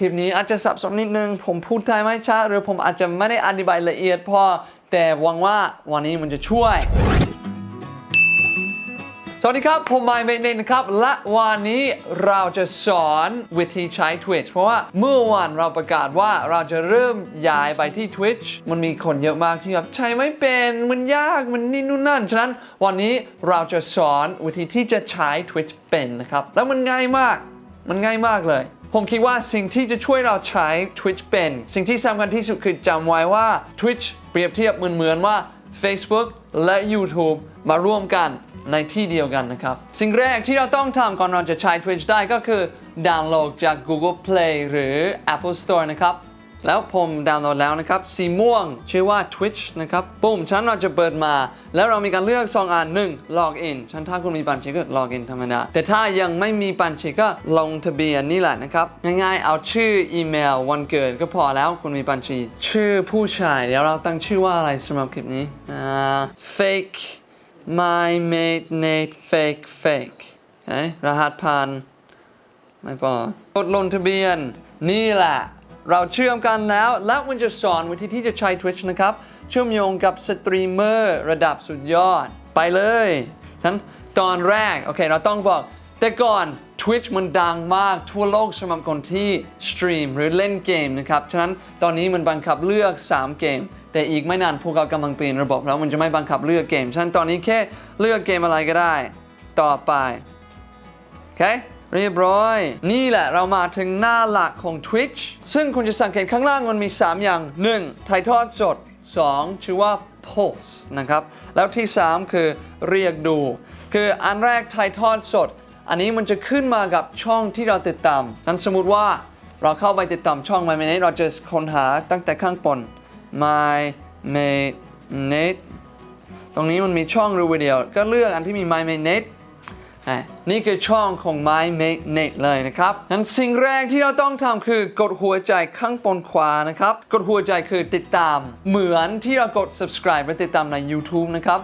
คลิปนี้อาจจะสับสนนิดนึง ผมพูดไทยไม่ชัดหรือผมอาจจะไม่ได้อธิบายละเอียดพอ แต่หวังว่าวันนี้มันจะช่วย สวัสดีครับ ผมไมค์เมเนนะครับ และวันนี้เราจะสอนวิธีใช้ Twitch เพราะว่าเมื่อวานเราประกาศว่าเราจะเริ่มย้ายไปที่ Twitch มันมีคนเยอะมากที่แบบใช้ไม่เป็น มันยาก มันนี่นู่นนั่น ฉะนั้นวันนี้เราจะสอนวิธีที่จะใช้ Twitch เป็นนะครับ แล้วมันง่ายมาก มันง่ายมากเลย ผมคิดว่าสิ่งที่จะช่วยเราใช้ Twitch เป็น สิ่งที่สำคัญที่สุดคือจำไว้ว่า Twitch เปรียบเทียบเหมือนเหมือนว่า Facebook และ YouTube มาร่วมกันในที่เดียวกันนะครับ สิ่งแรกที่เราต้องทำก่อนเราจะใช้ Twitch ได้ก็คือดาวน์โหลดจาก Google Play หรือ Apple Store นะครับ แล้วผมดาวน์โหลดแล้วนะครับ สีม่วงชื่อว่า Twitch นะครับ ปุ่มฉันเราจะเปิดมา แล้วเรามีการเลือก 2อันหนึ่ง log in ฉันถ้าคุณมีบัญชีก็ log in ธรรมดา แต่ถ้ายังไม่มีบัญชีก็ลงทะเบียนนี่แหละนะครับ ง่ายๆ เอาชื่ออีเมลวันเกิดก็พอแล้วคุณมีบัญชี ชื่อผู้ชายเดี๋ยวเราตั้งชื่อว่าอะไรสำหรับคลิปนี้อ่า fake my mate Nate fake fake เอ้ยรหัสผ่านไม่พอกดลงทะเบียนนี่แหละ เราเชื่อมกันแล้ว แล้วมันจะสอนวิธีที่จะใช้ Twitch นะครับ เชื่อมโยงกับสตรีมเมอร์ระดับสุดยอด ไปเลยฉะนั้นตอนแรก โอเค เราต้องบอก แต่ก่อน Twitch มันดังมากทั่วโลกสำหรับคนที่สตรีมหรือเล่นเกมนะครับ ฉะนั้นตอนนี้มันบังคับเลือก 3 เกม แต่อีกไม่นานพวกเรากำลังเปลี่ยนระบบแล้วมันจะไม่บังคับเลือกเกม ฉะนั้นตอนนี้แค่เลือกเกมอะไรก็ได้ ต่อไป โอเค เรียบร้อย นี่แหละเรามาถึงหน้าหลักของ Twitch ซึ่งคุณจะสังเกตข้างล่างมันมี 3 อย่าง 1. ถ่ายทอดสด 2. ชื่อว่า Pulse นะครับ แล้วที่ 3 คือเรียกดู คืออันแรกถ่ายทอดสด อันนี้มันจะขึ้นมากับช่องที่เราติดตามนั้นสมมติว่าเราเข้าไปติดตามช่อง My Minute เราจะค้นหาตั้งแต่ข้างบน My Minute ตรงนี้มันมีช่องรือวิดีโอก็เลือกอันที่มี My Minute นี่คือช่องของ My Make Net เลยนะครับงั้นสิ่งแรกที่เราต้องทำคือกดหัวใจข้างบนขวานะครับ กดหัวใจคือติดตาม เหมือนที่เรากด subscribe และติดตามใน YouTube นะครับ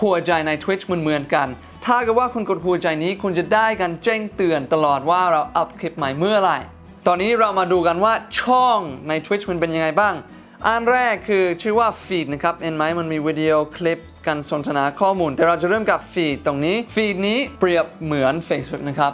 หัวใจใน Twitch มันเหมือนกัน ถ้าเกิดว่าคุณกดหัวใจนี้คุณจะได้การแจ้งเตือนตลอดว่าเราอัพคลิปใหม่เมื่อไหร่ ตอนนี้เรามาดูกันว่าช่องใน Twitch มันเป็นยังไงบ้าง อันแรกคือชื่อว่าฟีดนะครับเห็นไหมมันมีวิดีโอคลิปการสนทนาข้อมูล แต่เราจะเริ่มกับฟีดตรงนี้ฟีดนี้เปรียบเหมือน Facebook นะครับ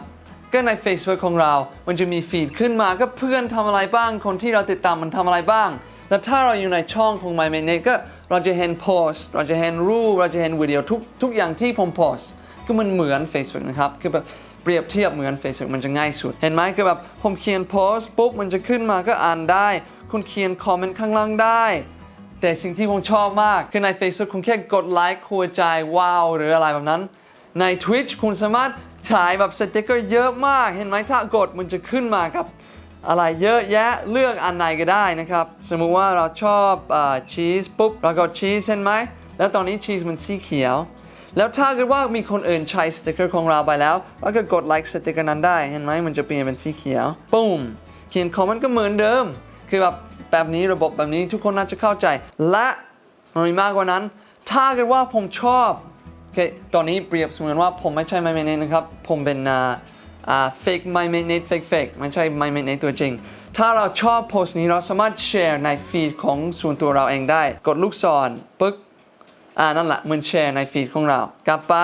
ก็ใน Facebook ของเรา มันจะมีฟีดขึ้นมาก็เพื่อนทำอะไรบ้าง คนที่เราติดตามมันทำอะไรบ้าง แล้วถ้าเราอยู่ในช่องของ My m a n e t ก็เราจะเห็นโพสต์เราจะเห็นรูปเราจะเห็นวิดีโอทุกทุกอย่างที่ผมโพสต์ก็มันเหมือน Facebook นะครับคือแบบเปรียบเทียบเหมือน Facebook มันจะง่ายสุด เห็นไหมคือแบบผมเขียนโพสต์ปุ๊บมันจะขึ้นมาก็อ่านได้ คุณเขียนคอมเมนต์ข้างล่างได้ แต่สิ่งที่ผมชอบมากคือใน Facebook คุณแค่กดไลค์หัวใจว้าวหรืออะไรแบบนั้น ใน Twitch คุณสามารถฉายแบบสติกเกอร์เยอะมาก เห็นไหมถ้ากดมันจะขึ้นมากับ อะไรเยอะแยะเลือกอันไหนก็ได้นะครับ สมมุติว่าเราชอบชีสปุ๊บเรากดชีสเห็นไหม แล้วตอนนี้ชีสมันสีเขียว แล้วถ้าเกิดว่ามีคนอื่นใช้สติกเกอร์ของเราไปแล้วเราก็กดไลค์สติกเกอร์นั้นได้เห็นไหมมันจะเปลี่ยนเป็นสีเขียวปุ้มเขียนคอมเมนต์ก็เหมือนเดิม คือแบบแบบนี้ระบบแบบนี้ทุกคนน่าจะเข้าใจ และมันมีมากกว่านั้น ถ้าเกิดว่าผมชอบโอเคตอนนี้เปรียบเสมือนว่าผมไม่ใช่ My m a n e t นะครับ ผมเป็นอ่าอ่า fake My m a n e t fake fake ไม่ใช่ My m a n e t ตัวจริง ถ้าเราชอบโพสต์นี้เราสามารถแชร์ในฟีดของส่วนตัวเราเองได้ กดลูกศรปึ๊กอ่านั่นแหละมันแชร์ในฟีดของเรา กลับไป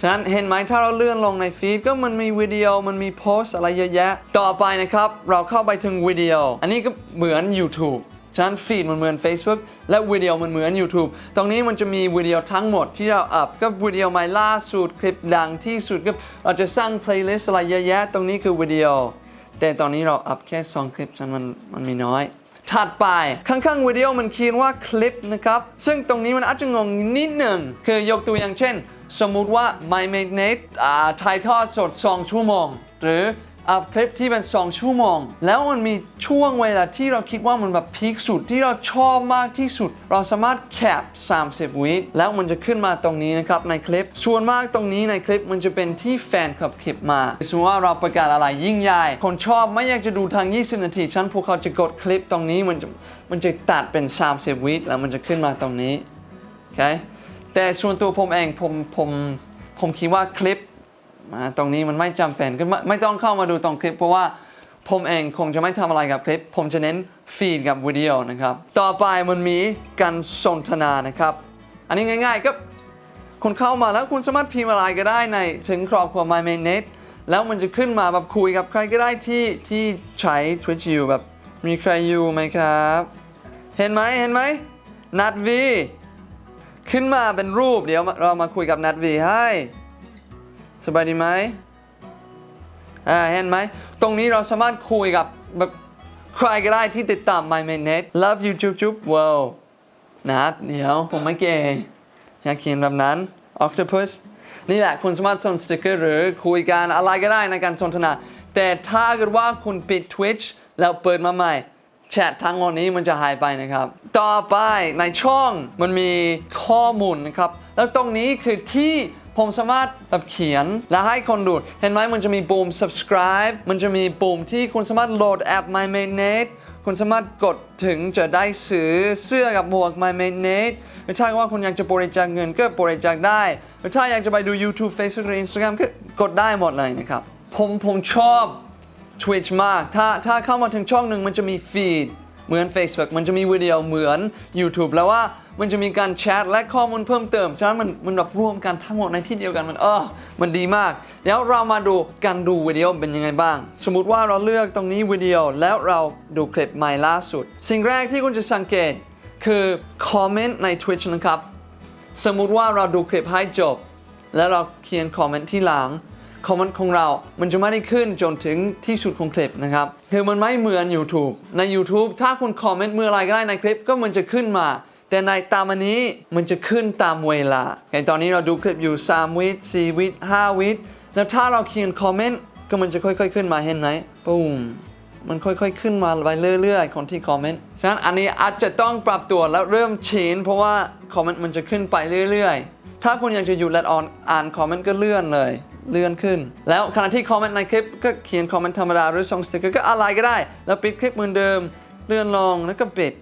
ฉะนั้นเห็นไหมถ้าเราเลื่อนลงในฟีดก็มันมีวิดีโอมันมีโพสอะไรเยอะแยะ ต่อไปนะครับ เราเข้าไปถึงวิดีโอ อันนี้ก็เหมือน YouTube ฉะนั้นฟีดมันเหมือน Facebook และวิดีโอมันเหมือน YouTube ตรงนี้มันจะมีวิดีโอทั้งหมดที่เราอัพก็วิดีโอใหม่ล่าสุดคลิปดังที่สุดก็เราจะสร้างเพลย์ลิสต์อะไรเยอะแยะ ตรงนี้คือวิดีโอ แต่ตอนนี้เราอัพแค่ 2 คลิปฉะนั้นมันมันมีน้อย ถัดไปข้างๆวิดีโอมันเขียนว่าคลิปนะครับ ซึ่งตรงนี้มันอาจจะงงนิดหนึ่งคือยกตัวอย่างเช่น สมมุติว่า My m a g n e t ถ่ายทอดสด 2 ชั่วโมง หรืออัพคลิปที่เป็น 2 ชั่วโมง แล้วมันมีช่วงเวลาที่เราคิดว่ามันแบบพีคสุดที่เราชอบมากที่สุด เราสามารถแคป 30 วิแล้วมันจะขึ้นมาตรงนี้นะครับในคลิป ส่วนมากตรงนี้ในคลิปมันจะเป็นที่แฟนคลับคลิปมา สมมติว่าเราประกาศอะไรยิ่งใหญ่ คนชอบไม่อยากจะดูทาง 20 นาที ฉันพวกเขาจะกดคลิปตรงนี้มันจะมันจะตัดเป็น 30 วิแล้วมันจะขึ้นมาตรงนี้ โอเค แต่ส่วนตัวผมเองผมผมผมคิดว่าคลิปตรงนี้มันไม่จำเป็นก็ไม่ไม่ต้องเข้ามาดูตรงคลิป เพราะว่าผมเองคงจะไม่ทำอะไรกับคลิป ผมจะเน้นฟีดกับวิดีโอนะครับ ต่อไปมันมีการสนทนานะครับ อันนี้ง่ายๆก็คุณเข้ามาแล้วคุณสามารถพิมพ์อะไรก็ได้ในถึงครอบครัว My m a i n n e t แล้วมันจะขึ้นมาแบบคุยกับใครก็ได้ที่ที่ใช้ Twitch อยู่แบบมีใครอยู่ไหมครับ เห็นไหมเห็นไหมนัดวี ขึ้นมาเป็นรูปเดี๋ยวเรามาคุยกับนัดวีให้สบายดีไหมอ่าเห็นไหม ตรงนี้เราสามารถคุยกับแบบใครก็ได้ที่ติดตาม My m a i n n e t love you จุ๊บจุ๊บว้าวนัดเดี๋ยวผมไม่เก่งอยากเขียนแบบนั้น octopus นี่แหละคุณสามารถส่งสติกเกอร์หรือคุยกันอะไรก็ได้ในการสนทนา แต่ถ้าเกิดว่าคุณปิด Twitch แล้วเปิดมาใหม่ แชททั้งหมดนี้มันจะหายไปนะครับ ต่อไปในช่องมันมีข้อมูลนะครับ แล้วตรงนี้คือที่ผมสามารถแบบเขียนและให้คนดูเห็นไหมมันจะมีปุ่ม subscribe มันจะมีปุ่มที่คุณสามารถโหลดแอป My m a i n e t คุณสามารถกดถึงจะได้ซื้อเสื้อกับหมวก My m a i n n e t หรือถ้าว่าคุณอยากจะบริจาคเงินก็บริจาคได้ หรือถ้าอยากจะไปดู YouTube Facebook หรือ Instagram ก็กดได้หมดเลยนะครับ ผมผมชอบ Twitch มาก ถ้าถ้าเข้ามาถึงช่องหนึ่งมันจะมีฟีดเหมือน Facebook มันจะมีวิดีโอเหมือน YouTube แล้วว่ามันจะมีการแชทและข้อมูลเพิ่มเติม ฉะนั้นมันมันแบบรวมกันทั้งหมดในที่เดียวกันมันเออ มันดีมาก แล้วเรามาดูการดูวิดีโอเป็นยังไงบ้าง สมมุติว่าเราเลือกตรงนี้วิดีโอแล้วเราดูคลิปใหม่ล่าสุด สิ่งแรกที่คุณจะสังเกตคือคอมเมนต์ใน Twitch นะครับ สมมุติว่าเราดูคลิปให้จบ แล้วเราเขียนคอมเมนต์ที่หลัง คอมเมนต์ของเรา มันจะไม่ได้ขึ้นจนถึงที่สุดของคลิปนะครับคือมันไม่เหมือน YouTube ใน YouTube ถ้าคุณคอมเมนต์เมื่อไรก็ได้ในคลิปก็มันจะขึ้นมา แต่ในตามอันนี้มันจะขึ้นตามเวลาอย่างตอนนี้เราดูคลิปอยู่3วิ4วิ5วิแล้วถ้าเราเขียนคอมเมนต์ก็มันจะค่อย ๆ ขึ้นมาเห็นไหมปุ้มมันค่อยๆ ขึ้นมาไปเรื่อยๆ คนที่คอมเมนต์ ฉะนั้นอันนี้อาจจะต้องปรับตัวแล้วเริ่มชินเพราะว่าคอมเมนต์มันจะขึ้นไปเรื่อยๆ ถ้าคุณอยากจะหยุดและอ่อนอ่านคอมเมนต์ก็เลื่อนเลย เลื่อนขึ้น แล้วขณะที่คอมเมนต์ในคลิปก็เขียนคอมเมนต์ธรรมดาหรือส่งสติกเกอร์ก็อะไรก็ได้ แล้วปิดคลิปเหมือนเดิม เลื่อนลงแล้วก็ปิด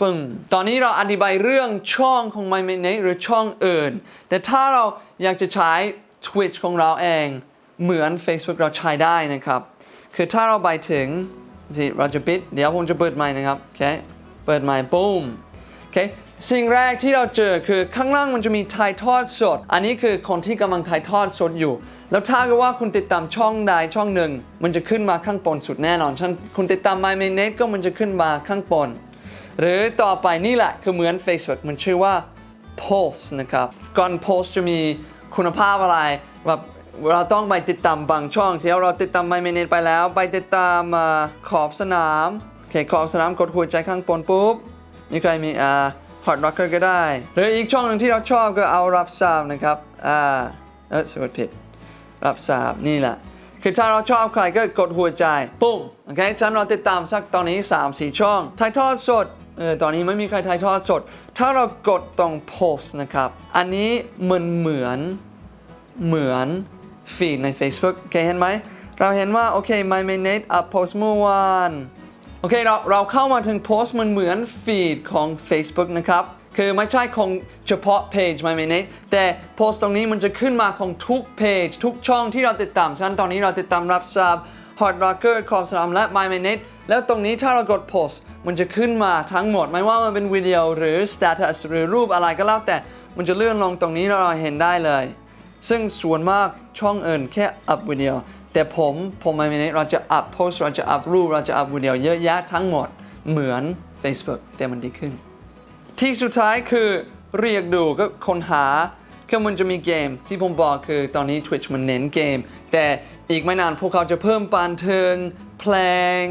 ปึ้งตอนนี้เราอธิบายเรื่องช่องของ My m i n e t หรือช่องอื่น แต่ถ้าเราอยากจะใช้ Twitch ของเราเอง เหมือน Facebook เราใช้ได้นะครับ คือถ้าเราไปถึงสิเราจะปิด เดี๋ยวผมจะเปิดใหม่นะครับ โอเค เปิดใหม่ปุ้ม โอเค สิ่งแรกที่เราเจอคือข้างล่างมันจะมีถ่ายทอดสด อันนี้คือคนที่กำลังถ่ายทอดสดอยู่ แล้วถ้าเกิดว่าคุณติดตามช่องใดช่องหนึ่ง มันจะขึ้นมาข้างบนสุดแน่นอนฉันคุณติดตาม My m a i n n e t ก็มันจะขึ้นมาข้างบนหรือต่อไปนี่แหละคือเหมือน Facebook มันชื่อว่า Post นะครับ ก่อน Post จะมีคุณภาพอะไรแบบเราต้องไปติดตามบางช่องที่เราติดตาม My m i n u t e ไปแล้ว ไปติดตามขอบสนามโอเคขอบสนามกดหัวใจข้างบนปุ๊บมีใครมีอ่า Hot Rocker ก็ได้ หรืออีกช่องหนึ่งที่เราชอบก็เอารับทราบนะครับ อ่า เออสะกดผิด รับทราบนี่แหละ คือถ้าเราชอบใครก็กดหัวใจ ปุ้มโอเคฉันเราติดตามสักตอนนี้ 3 4 ช่อง ถ่ายทอดสด เออ ตอนนี้ไม่มีใครถ่ายทอดสด ถ้าเรากดตรงโพสนะครับ อันนี้มันเหมือน เหมือนฟีดใน Facebook โอเคเห็นไหม เราเห็นว่า โอเค My m a i n e t up post เมื่อวาน โอเคเราเราเข้ามาถึงโพสต์มันเหมือนฟีดของ Facebook นะครับคือไม่ใช่ของเฉพาะเพจ My Minute แต่โพสต์ตรงนี้มันจะขึ้นมาของทุกเพจทุกช่องที่เราติดตามฉะนันตอนนี้เราติดตามรับทราบ Hot Rocker ขอบสนามและ My Minute แล้วตรงนี้ถ้าเรากดโพสต์มันจะขึ้นมาทั้งหมด ไม่ว่ามันเป็นวิดีโอหรือ status หรือรูปอะไรก็แล้วแต่มันจะเลื่อนลงตรงนี้เราเห็นได้เลย ซึ่งส่วนมากช่องอื่นแค่อัพวิดีโอ แต่ผมผมไม่เน้เราจะอัพโพสต์เราจะอัพรูปเราจะอัพวิดีโอเยอะแยะทั้งหมดเหมือน Facebook แต่มันดีขึ้น ที่สุดท้ายคือเรียกดูก็ค้นหาคือมันจะมีเกมที่ผมบอกคือตอนนี้ Twitch มันเน้นเกม แต่อีกไม่นานพวกเขาจะเพิ่มปานเทิงเพลง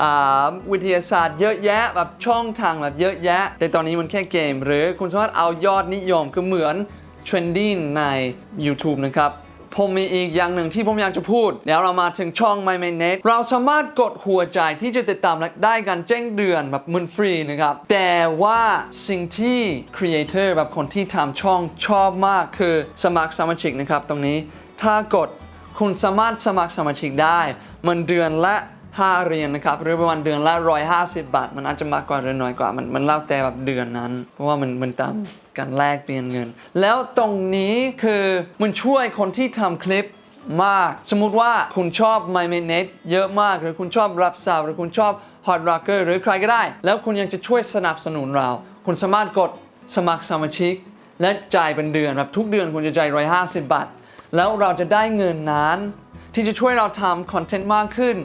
อ่าวิทยาศาสตร์เยอะแยะแบบช่องทางแบบเยอะแยะ แต่ตอนนี้มันแค่เกม หรือคุณสามารถเอายอดนิยมคือเหมือน trending ใน YouTube นะครับ ผมมีอีกอย่างหนึ่งที่ผมอยากจะพูดเดี๋ยวเรามาถึงช่อง My m a i n e t เราสามารถกดหัวใจที่จะติดตามได้กันแจ้งเดือนแบบมันฟรีนะครับ แต่ว่าสิ่งที่ครีเอเตอร์แบบคนที่ทำช่องชอบมากคือสมัครสมาชิกนะครับตรงนี้ ถ้ากดคุณสามารถสมัครสมาชิกได้ มันเดือนละ 5 เหรียญนะครับ หรือประมาณเดือนละ 150 บาท มันอาจจะมากกว่าหรือน้อยกว่า มันมันแล้วแต่แบบเดือนนั้น เพราะว่ามันมันตามการแลกเปลี่ยนเงิน แล้วตรงนี้คือมันช่วยคนที่ทำคลิปมาก สมมุติว่าคุณชอบ My m i n u t e เยอะมาก หรือคุณชอบรับสาวหรือคุณชอบ Hot Rocker หรือใครก็ได้ แล้วคุณยังจะช่วยสนับสนุนเรา คุณสามารถกดสมัครสมาชิก และจ่ายเป็นเดือนแบบทุกเดือนคุณจะจ่าย150 บาท แล้วเราจะได้เงินนั้น ที่จะช่วยเราทำคอนเทนต์มากขึ้น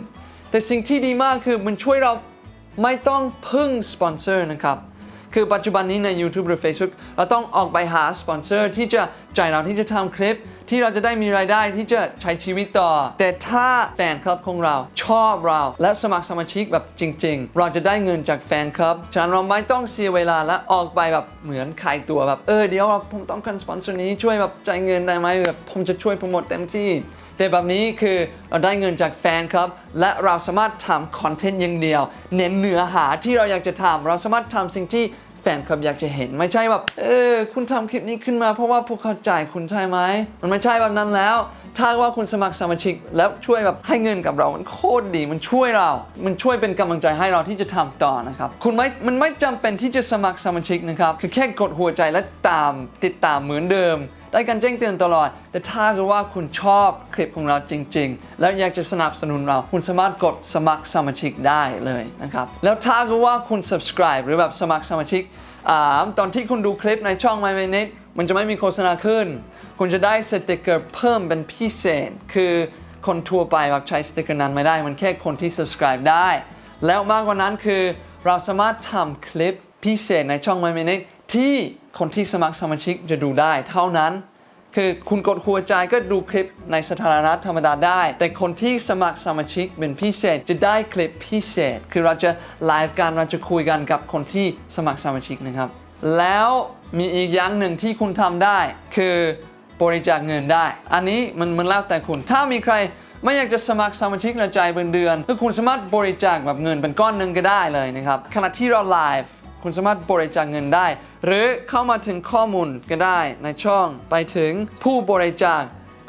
แต่สิ่งที่ดีมากคือมันช่วยเราไม่ต้องพึ่งสปอนเซอร์นะครับ คือปัจจุบันนี้ใน YouTube หรือ Facebook เราต้องออกไปหาสปอนเซอร์ที่จะจ่ายเราที่จะทำคลิป ที่เราจะได้มีรายได้ที่จะใช้ชีวิตต่อ แต่ถ้าแฟนคลับของเราชอบเราและสมัครสมาชิกแบบจริง ๆ เราจะได้เงินจากแฟนคลับ ฉะนั้นเราไม่ต้องเสียเวลาและออกไปแบบเหมือนขายตัวแบบเออเดี๋ยวเราผมต้องการสปอนเซอร์นี้ช่วยแบบจ่ายเงินได้ไหมแบบผมจะช่วยโปรโมทเต็มที่ แต่แบบนี้คือเราได้เงินจากแฟนครับ และเราสามารถทำคอนเทนต์อย่างเดียว เน้นเนื้อหาที่เราอยากจะทำเราสามารถทำสิ่งที่แฟนคลับอยากจะเห็น ไม่ใช่แบบเออคุณทำคลิปนี้ขึ้นมาเพราะว่าพวกเขาจ่ายคุณใช่ไหมมันไม่ใช่แบบนั้นแล้ว ถ้าว่าคุณสมัครสมาชิกแล้วช่วยแบบให้เงินกับเรา มันโคตรดี มันช่วยเรา มันช่วยเป็นกำลังใจให้เราที่จะทำต่อนะครับ คุณไม่ มันไม่จำเป็นที่จะสมัครสมาชิกนะครับ คือแค่กดหัวใจและตามติดตามเหมือนเดิม ได้การแจ้งเตือนตลอด แต่ถ้าเกิดว่าคุณชอบคลิปของเราจริง ๆ แล้วอยากจะสนับสนุนเรา คุณสามารถกดสมัครสมาชิกได้เลยนะครับ แล้วถ้าเกิดว่าคุณ subscribe หรือแบบสมัครสมาชิกอตอนที่คุณดูคลิปในช่อง My Minute มันจะไม่มีโฆษณาขึ้น คุณจะได้สติกเกอร์เพิ่มเป็นพิเศษ คือคนทั่วไปแบบใช้สติกเกอร์นั้นไม่ได้ มันแค่คนที่ subscribe ได้ แล้วมากกว่านั้นคือเราสามารถทำคลิปพิเศษในช่อง My Minute ที่ คนที่สมัครสมาชิกจะดูได้เท่านั้น คือคุณกดหัวใจก็ดูคลิปในสถานะธรรมดาได้ แต่คนที่สมัครสมาชิกเป็นพิเศษจะได้คลิปพิเศษ คือเราจะไลฟ์กันเราจะคุยกันกับคนที่สมัครสมาชิกนะครับ แล้วมีอีกอย่างหนึ่งที่คุณทำได้ คือบริจาคเงินได้ อันนี้มันมันแล้วแต่คุณ ถ้ามีใครไม่อยากจะสมัครสมาชิกและจายเป็นเดือนก็คุณสามารถบริจาคแบบเงินเป็นก้อนหนึ่งก็ได้เลยนะครับขณะที่เราไลฟ์คุณสามารถบริจาคเงินได้ หรือเข้ามาถึงข้อมูลก็ได้ในช่องไปถึงผู้บริจาค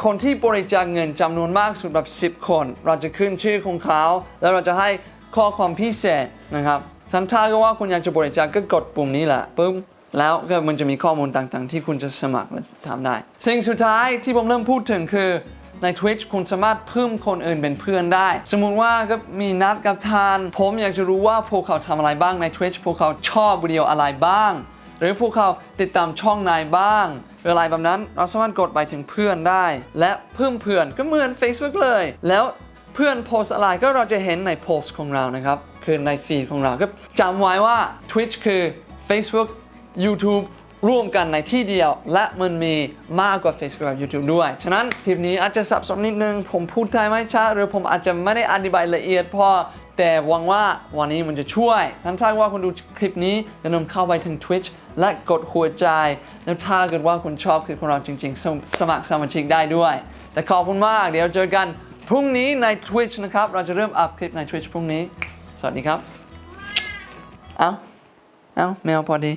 คนที่บริจาคเงินจำนวนมากสุดแบบ 10 คน เราจะขึ้นชื่อของเขา แล้วเราจะให้ข้อความพิเศษนะครับสันถ้าก็ว่าคุณอยากจะบริจาคก็กดปุ่มนี้แหละปึ้มแล้วก็มันจะมีข้อมูลต่างๆ ที่คุณจะสมัครและทำได้ สิ่งสุดท้ายที่ผมเริ่มพูดถึงคือใน Twitch คุณสามารถเพิ่มคนอื่นเป็นเพื่อนได้ สมมุติว่าก็มีนัดกับทาน ผมอยากจะรู้ว่าพวกเขาทำอะไรบ้างใน Twitch พวกเขาชอบวิดีโออะไรบ้าง หรือพวกเขาติดตามช่องไหนบ้างหรืออะไรแบบนั้นเราสามารถกดไปถึงเพื่อนได้ และเพิ่มเพื่อนก็เหมือน Facebook เลย แล้วเพื่อนโพสอะไรก็เราจะเห็นในโพสของเรานะครับ คือในฟีดของเราก็จำไว้ว่า Twitch คือ Facebook YouTube ร่วมกันในที่เดียว และมันมีมากกว่า Facebook กับ YouTube ด้วย ฉะนั้นคลิปนี้อาจจะสับสนนิดนึง ผมพูดไทยไม่ชัดหรือผมอาจจะไม่ได้อธิบายละเอียดพอ แต่หวังว่าวันนี้มันจะช่วยท่านถ้าว่าคุณดูคลิปนี้อย่าลืมเข้าไปถึง Twitch และกดหัวใจ แล้วถ้าเกิดว่าคุณชอบคลิปของเราจริง ๆสมสมัครสมาชิกได้ด้วย แต่ขอบคุณมาก เดี๋ยวเจอกันพรุ่งนี้ใน Twitch นะครับ เราจะเริ่มอัพคลิปใน Twitch พรุ่งนี้ สวัสดีครับ เอ้าเอ้าแมวพอดี